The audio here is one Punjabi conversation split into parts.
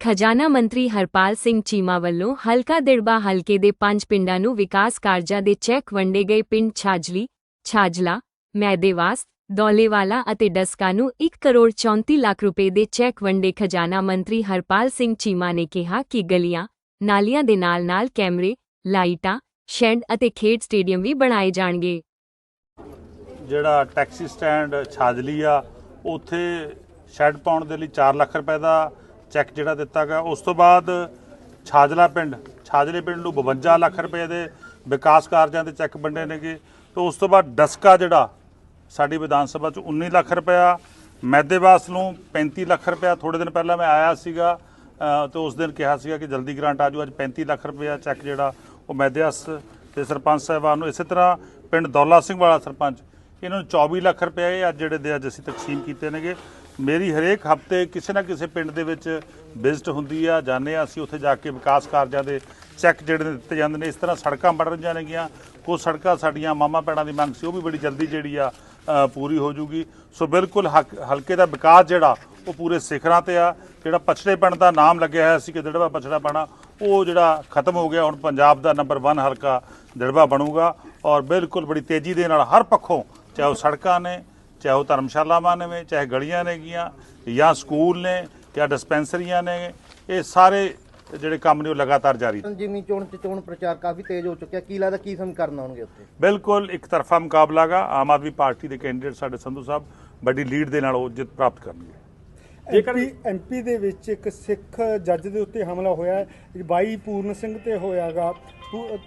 ਖਜ਼ਾਨਾ ਮੰਤਰੀ ਹਰਪਾਲ ਸਿੰਘ ਚੀਮਾ ਵੱਲੋਂ ਹਲਕਾ ਦਿੜਬਾ ਹਲਕੇ ਦੇ ਪੰਜ ਪਿੰਡਾਂ ਨੂੰ ਵਿਕਾਸ ਕਾਰਜਾਂ ਦੇ ਚੈੱਕ ਵੰਡੇ ਗਏ ਪਿੰਡ ਛਾਜਲੀ, ਛਾਜਲਾ, ਮੈਦੇਵਾਸ, ਦੌਲੇਵਾਲਾ ਅਤੇ ਡਸਕਾ ਨੂੰ 1 ਕਰੋੜ 34 ਲੱਖ ਰੁਪਏ ਦੇ ਚੈੱਕ ਵੰਡੇ ਖਜ਼ਾਨਾ ਮੰਤਰੀ ਹਰਪਾਲ ਸਿੰਘ ਚੀਮਾ ਨੇ ਕਿਹਾ ਕਿ ਗਲੀਆਂ, ਨਾਲੀਆਂ ਦੇ ਨਾਲ-ਨਾਲ ਕੈਮਰੇ, ਲਾਈਟਾਂ, ਸ਼ੈੱਡ ਅਤੇ ਖੇਡ ਸਟੇਡੀਅਮ ਵੀ ਬਣਾਏ ਜਾਣਗੇ। ਜਿਹੜਾ ਟੈਕਸੀ ਸਟੈਂਡ ਛਾਜਲੀ ਆ, ਉੱਥੇ ਸ਼ੈੱਡ ਪਾਉਣ ਦੇ ਲਈ 4 ਲੱਖ ਰੁਪਏ ਦਾ ਚੈੱਕ ਜਿਹੜਾ ਦਿੱਤਾ ਗਿਆ ਉਸ ਤੋਂ ਬਾਅਦ ਛਾਜਲਾ ਪਿੰਡ ਛਾਜਲੇ ਪਿੰਡ ਨੂੰ 52 ਲੱਖ ਰੁਪਏ ਦੇ ਵਿਕਾਸ ਕਾਰਜਾਂ ਦੇ ਚੈੱਕ ਵੰਡੇ ਨੇਗੇ। ਤੇ ਉਸ ਤੋਂ ਬਾਅਦ ਡਸਕਾ ਜਿਹੜਾ ਸਾਡੀ ਵਿਧਾਨ ਸਭਾ ਚ 19 ਲੱਖ ਰੁਪਇਆ ਮੈਦੇਵਾਸ ਨੂੰ 35 ਲੱਖ ਰੁਪਇਆ ਥੋੜੇ ਦਿਨ ਪਹਿਲਾਂ ਮੈਂ ਆਇਆ ਸੀਗਾ ਅ, ਤੇ ਉਸ ਦਿਨ ਕਿਹਾ ਸੀਗਾ ਕਿ ਜਲਦੀ ਗ੍ਰਾਂਟ ਆਜੂ ਅੱਜ 35 ਲੱਖ ਰੁਪਇਆ ਚੈੱਕ ਜਿਹੜਾ ਉਹ ਮੈਦੇਵਾਸ ਤੇ ਸਰਪੰਚ ਸਾਹਿਬਾਨ ਨੂੰ ਇਸੇ ਤਰ੍ਹਾਂ ਪਿੰਡ ਦੌਲਾ ਸਿੰਘ ਵਾਲਾ ਸਰਪੰਚ ਇਹਨਾਂ ਨੂੰ 24 ਲੱਖ ਰੁਪਏ ਇਹ ਅੱਜ ਜਿਹੜੇ ਦੇ ਅੱਜ ਅਸੀਂ ਤਕਸੀਮ ਕੀਤੇ ਨੇਗੇ। ਮੇਰੀ ਹਰੇਕ ਹਫ਼ਤੇ ਕਿਸੇ ਨਾ ਕਿਸੇ ਪਿੰਡ ਦੇ ਵਿੱਚ ਵਿਜ਼ਿਟ ਹੁੰਦੀ ਆ, ਜਾਂਦੇ ਆ, ਅਸੀਂ ਉੱਥੇ ਜਾ ਕੇ ਵਿਕਾਸ ਕਾਰਜਾਂ ਦੇ ਚੈੱਕ ਜਿਹੜੇ ਨੇ ਦਿੱਤੇ ਜਾਂਦੇ ਨੇ। ਇਸ ਤਰ੍ਹਾਂ ਸੜਕਾਂ ਬਣ ਰਹੀਆਂ ਨੇਗੀਆਂ। ਕੁਝ ਸੜਕਾਂ ਸਾਡੀਆਂ ਮਾਮਾ ਪੈੜਾਂ ਦੀ ਮੰਗ ਸੀ, ਉਹ ਵੀ ਬੜੀ ਜਲਦੀ ਜਿਹੜੀ ਆ ਪੂਰੀ ਹੋ ਜੂਗੀ। ਸੋ ਬਿਲਕੁਲ ਹੱਕ- ਹਲਕੇ ਦਾ ਵਿਕਾਸ ਜਿਹੜਾ, ਉਹ ਪੂਰੇ ਸਿਖਰਾਂ ਤੇ ਆ। ਜਿਹੜਾ ਪਛੜੇ ਪਿੰਡ ਦਾ ਨਾਮ ਲੱਗਿਆ ਹੋਇਆ ਸੀ ਕਿ ਦੜਵਾ ਪਛੜਾ ਪੈਣਾ, ਉਹ ਜਿਹੜਾ ਖਤਮ ਹੋ ਗਿਆ। ਹੁਣ ਪੰਜਾਬ ਦਾ ਨੰਬਰ 1 ਹਲਕਾ ਦੜਵਾ ਬਣੂਗਾ ਔਰ ਬਿਲਕੁਲ ਬੜੀ ਤੇਜ਼ੀ ਦੇ ਨਾਲ ਹਰ ਪੱਖੋਂ, ਚਾਹੇ ਉਹ ਸੜਕਾਂ ਨੇ ਚਾਹੇ ਉਹ ਧਰਮਸ਼ਾਲਾਵਾਂ ਨੇ ਚਾਹੇ ਗਲੀਆਂ ਨੇਗੀਆਂ ਜਾਂ ਸਕੂਲ ਨੇ ਜਾਂ ਡਿਸਪੈਂਸਰੀਆਂ ਨੇ ਇਹ ਸਾਰੇ ਜਿਹੜੇ ਕੰਮ ਨੇ ਉਹ ਲਗਾਤਾਰ ਜਾਰੀ ਨੇ। ਜਿਮਨੀ ਚੋਣ ਚ ਚੋਣ ਪ੍ਰਚਾਰ ਕਾਫੀ ਤੇਜ਼ ਹੋ ਚੁੱਕਿਆ ਕੀ ਲੱਗਦਾ ਕੀ ਸਮੀਕਰਨ ਆਉਣਗੇ ਉੱਥੇ? ਬਿਲਕੁਲ ਇੱਕ ਤਰਫਾ ਮੁਕਾਬਲਾ ਗਾ ਆਮ ਆਦਮੀ ਪਾਰਟੀ ਦੇ ਕੈਂਡੀਡੇਟ ਸਾਡੇ ਸੰਧੂ ਸਾਹਿਬ ਵੱਡੀ ਲੀਡ ਦੇ ਨਾਲ ਉਹ ਜਿੱਤ ਪ੍ਰਾਪਤ ਕਰਨਗੇ। ਐਮਪੀ ਐਮਪੀ ਦੇ ਵਿੱਚ ਇੱਕ ਸਿੱਖ ਜੱਜ ਦੇ ਉੱਤੇ ਹਮਲਾ ਹੋਇਆ ਹੈ। ਬਾਈ ਪੂਰਨ ਸਿੰਘ ਤੇ ਹੋਇਆਗਾ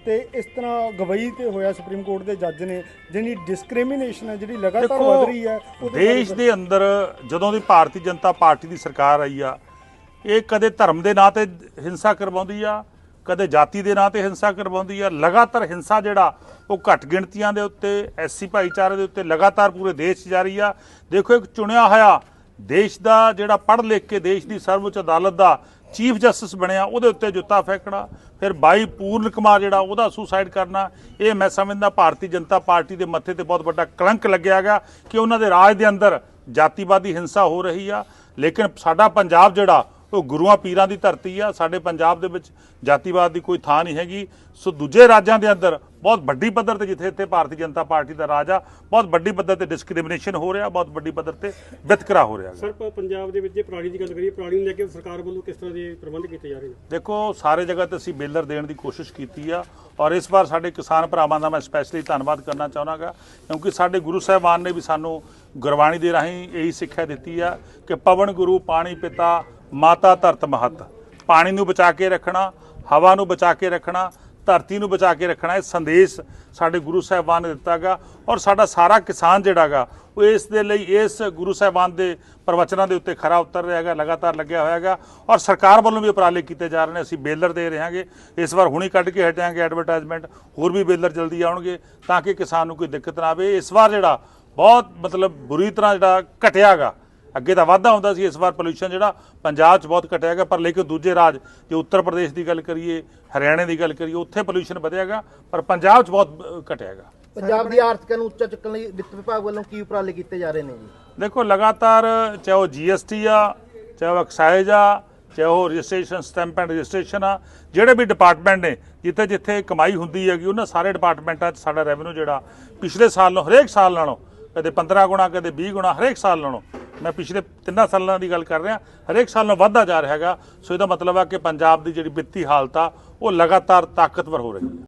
ਤੇ ਇਸ ਤਰ੍ਹਾਂ ਗਵਈ ਤੇ ਹੋਇਆ ਸੁਪਰੀਮ ਕੋਰਟ ਦੇ ਜੱਜ ਨੇ ਜਿਹੜੀ ਡਿਸਕ੍ਰਿਮੀਨੇਸ਼ਨ ਹੈ ਜਿਹੜੀ ਲਗਾਤਾਰ ਵੱਧ ਰਹੀ ਹੈ ਉਹਦੇ ਬਾਰੇ ਦੇਸ਼ ਦੇ ਅੰਦਰ ਜਦੋਂ ਦੀ ਭਾਰਤੀ ਜਨਤਾ ਪਾਰਟੀ ਦੀ ਸਰਕਾਰ ਆਈ ਆ ਇਹ ਕਦੇ ਧਰਮ ਦੇ ਨਾਂ ਤੇ ਹਿੰਸਾ ਕਰਵਾਉਂਦੀ ਆ ਕਦੇ ਜਾਤੀ ਦੇ ਨਾਂ ਤੇ ਹਿੰਸਾ ਕਰਵਾਉਂਦੀ ਆ ਲਗਾਤਾਰ ਹਿੰਸਾ ਜਿਹੜਾ ਉਹ ਘੱਟ ਗਿਣਤੀਆਂ ਦੇ ਉੱਤੇ ਐਸਸੀ ਭਾਈਚਾਰੇ ਦੇ ਉੱਤੇ ਲਗਾਤਾਰ ਪੂਰੇ ਦੇਸ਼ 'ਚ ਜਾਰੀ ਆ ਦੇਖੋ ਇੱਕ ਚੁਣਿਆ ਹੋਇਆ ਦੇਸ਼ ਦਾ ਜਿਹੜਾ ਪੜ੍ਹ ਲਿਖ ਕੇ ਦੇਸ਼ ਦੀ ਸਰਵਉੱਚ ਅਦਾਲਤ ਦਾ ਚੀਫ ਜਸਟਿਸ ਬਣਿਆ, ਉਹਦੇ ਉੱਤੇ ਜੁੱਤਾ ਫੇਂਕਣਾ, ਫਿਰ ਬਾਈ ਪੂਰਨ ਕੁਮਾਰ ਜਿਹੜਾ ਉਹਦਾ ਸੁਸਾਈਡ ਕਰਨਾ, ਇਹ ਮੈਂ ਸਮਝਦਾ ਭਾਰਤੀ ਜਨਤਾ ਪਾਰਟੀ ਦੇ ਮੱਥੇ ਤੇ ਬਹੁਤ ਵੱਡਾ ਕਲੰਕ ਲੱਗਿਆ ਗਿਆ ਕਿ ਉਹਨਾਂ ਦੇ ਰਾਜ ਦੇ ਅੰਦਰ ਜਾਤੀਵਾਦੀ ਹਿੰਸਾ ਹੋ ਰਹੀ ਆ, ਲੇਕਿਨ ਸਾਡਾ ਪੰਜਾਬ ਜਿਹੜਾ ਉਹ ਗੁਰੂਆਂ ਪੀਰਾਂ ਦੀ ਧਰਤੀ ਆ ਸਾਡੇ ਪੰਜਾਬ ਦੇ ਵਿੱਚ ਜਾਤੀਵਾਦ ਦੀ ਕੋਈ ਥਾਂ ਨਹੀਂ ਹੈਗੀ ਸੋ ਦੂਜੇ ਰਾਜਾਂ ਦੇ ਅੰਦਰ ਬਹੁਤ ਵੱਡੀ ਪੱਧਰ ਤੇ ਜਿੱਥੇ ਇੱਥੇ ਭਾਰਤੀ ਜਨਤਾ ਪਾਰਟੀ ਦਾ ਰਾਜ ਆ ਬਹੁਤ ਵੱਡੀ ਪੱਧਰ ਤੇ ਡਿਸਕ੍ਰਿਮੀਨੇਸ਼ਨ ਹੋ ਰਿਹਾ ਬਹੁਤ ਵੱਡੀ ਪੱਧਰ ਤੇ ਵਿਤਕਰਾ ਹੋ ਰਿਹਾ। ਸਰ ਪੰਜਾਬ ਦੇ ਵਿੱਚ ਜੇ ਪ੍ਰਾਣੀ ਦੀ ਗੱਲ ਕਰੀਏ ਪ੍ਰਾਣੀ ਨੂੰ ਲੈ ਕੇ ਸਰਕਾਰ ਵੱਲੋਂ ਕਿਸ ਤਰ੍ਹਾਂ ਦੇ ਪ੍ਰਬੰਧ ਕੀਤੇ ਜਾ ਰਹੇ ਨੇ ਦੇਖੋ ਸਾਰੇ ਜਗ੍ਹਾ ਤੇ ਅਸੀਂ ਬੇਲਰ ਦੇਣ ਦੀ ਕੋਸ਼ਿਸ਼ ਕੀਤੀ ਆ ਔਰ ਇਸ ਵਾਰ ਸਾਡੇ ਕਿਸਾਨ ਭਰਾਵਾਂ ਦਾ ਮੈਂ ਸਪੈਸ਼ਲੀ ਧੰਨਵਾਦ ਕਰਨਾ ਚਾਹਣਾਗਾ ਕਿਉਂਕਿ ਸਾਡੇ ਗੁਰੂ ਸਾਹਿਬਾਨ ਨੇ ਵੀ ਸਾਨੂੰ ਗੁਰਬਾਣੀ ਦੇ ਰਾਹੀਂ ਇਹੀ ਸਿੱਖਿਆ ਦਿੱਤੀ ਆ ਕਿ ਪਵਨ ਗੁਰੂ ਪਾਣੀ ਪਿਤਾ ਮਾਤਾ ਧਰਤ ਮਹੱਤ। ਪਾਣੀ ਨੂੰ ਬਚਾ ਕੇ ਰੱਖਣਾ, ਹਵਾ ਨੂੰ ਬਚਾ ਕੇ ਰੱਖਣਾ, ਧਰਤੀ ਨੂੰ ਬਚਾ ਕੇ ਰੱਖਣਾ, ਇਹ ਸੰਦੇਸ਼ ਸਾਡੇ ਗੁਰੂ ਸਾਹਿਬਾਨ ਨੇ ਦਿੱਤਾਗਾ ਔਰ ਸਾਡਾ ਸਾਰਾ ਕਿਸਾਨ ਜਿਹੜਾਗਾ ਉਹ ਇਸ ਦੇ ਲਈ ਇਸ ਗੁਰੂ ਸਾਹਿਬਾਨ ਦੇ ਪ੍ਰਵਚਨਾਂ ਦੇ ਉੱਤੇ ਖਰਾ ਉਤਰ ਰਿਹਾ ਹੈਗਾ ਲਗਾਤਾਰ ਲੱਗਿਆ ਹੋਇਆ ਹੈਗਾ ਔਰ ਸਰਕਾਰ ਵੱਲੋਂ ਵੀ ਉਪਰਾਲੇ ਕੀਤੇ ਜਾ ਰਹੇ ਨੇ, ਅਸੀਂ ਬੇਲਰ ਦੇ ਰਹੇ ਹਾਂਗੇ। ਇਸ ਵਾਰ ਹੁਣੀ ਕੱਢ ਕੇ ਹਟਾਂਗੇ ਐਡਵਰਟਾਈਜ਼ਮੈਂਟ ਹੋਰ ਵੀ ਬੇਲਰ ਜਲਦੀ ਆਉਣਗੇ ਤਾਂ ਕਿ ਕਿਸਾਨ ਨੂੰ ਕੋਈ ਦਿੱਕਤ ਨਾ ਆਵੇ। ਇਸ ਵਾਰ ਜਿਹੜਾ ਬਹੁਤ ਮਤਲਬ ਬੁਰੀ ਤਰ੍ਹਾਂ ਜਿਹੜਾ ਘਟਿਆਗਾ ਅੱਗੇ ਤਾਂ ਵਾਧਾ ਹੁੰਦਾ ਸੀ ਇਸ ਵਾਰ ਪੋਲੂਸ਼ਨ ਜਿਹੜਾ ਪੰਜਾਬ 'ਚ ਬਹੁਤ ਘਟਿਆ ਹੈਗਾ ਪਰ ਲੇਕਿਨ ਦੂਜੇ ਰਾਜ ਜੇ ਉੱਤਰ ਪ੍ਰਦੇਸ਼ ਦੀ ਗੱਲ ਕਰੀਏ ਹਰਿਆਣੇ ਦੀ ਗੱਲ ਕਰੀਏ ਉੱਥੇ ਪੋਲੂਸ਼ਨ ਵਧਿਆਗਾ ਪਰ ਪੰਜਾਬ 'ਚ ਬਹੁਤ ਘਟਿਆ ਹੈਗਾ ਪੰਜਾਬ ਦੀ ਆਰਥਿਕਤਾ ਨੂੰ ਉੱਚਾ ਚੁੱਕਣ ਲਈ ਵਿੱਤ ਵਿਭਾਗ ਵੱਲੋਂ ਕੀ ਉਪਰਾਲੇ ਕੀਤੇ ਜਾ ਰਹੇ ਨੇ ਜੀ? ਦੇਖੋ ਲਗਾਤਾਰ ਚਾਹੇ ਉਹ ਜੀਐਸਟੀ ਆ ਚਾਹੇ ਉਹ ਐਕਸਾਈਜ਼ ਆ ਚਾਹੇ ਉਹ ਰਜਿਸਟ੍ਰੇਸ਼ਨ ਸਟੈਂਪ ਐਂਡ ਰਜਿਸਟ੍ਰੇਸ਼ਨ ਆ ਜਿਹੜੇ ਵੀ ਡਿਪਾਰਟਮੈਂਟ ਨੇ ਜਿੱਥੇ ਜਿੱਥੇ ਕਮਾਈ ਹੁੰਦੀ ਹੈਗੀ ਉਹਨਾਂ ਸਾਰੇ ਡਿਪਾਰਟਮੈਂਟਾਂ 'ਚ ਸਾਡਾ ਰੈਵਨਿਊ ਜਿਹੜਾ ਪਿਛਲੇ ਸਾਲ ਨਾਲੋਂ ਹਰੇਕ ਸਾਲ ਨਾਲੋਂ ਕਦੇ 15 ਗੁਣਾ ਕਦੇ 20 ਗੁਣਾ ਹਰੇਕ ਸਾਲ ਨਾਲੋਂ ਮੈਂ ਪਿਛਲੇ ਤਿੰਨਾਂ ਸਾਲਾਂ ਦੀ ਗੱਲ ਕਰ ਰਿਹਾ, ਹਰੇਕ ਸਾਲ ਨਾਲ ਵੱਧਦਾ ਜਾ ਰਿਹਾ ਹੈਗਾ। ਸੋ ਇਹਦਾ ਮਤਲਬ ਆ ਕਿ ਪੰਜਾਬ ਦੀ ਜਿਹੜੀ ਵਿੱਤੀ ਹਾਲਤ ਆ, ਉਹ ਲਗਾਤਾਰ ਤਾਕਤਵਰ ਹੋ ਰਹੀ ਹੈ।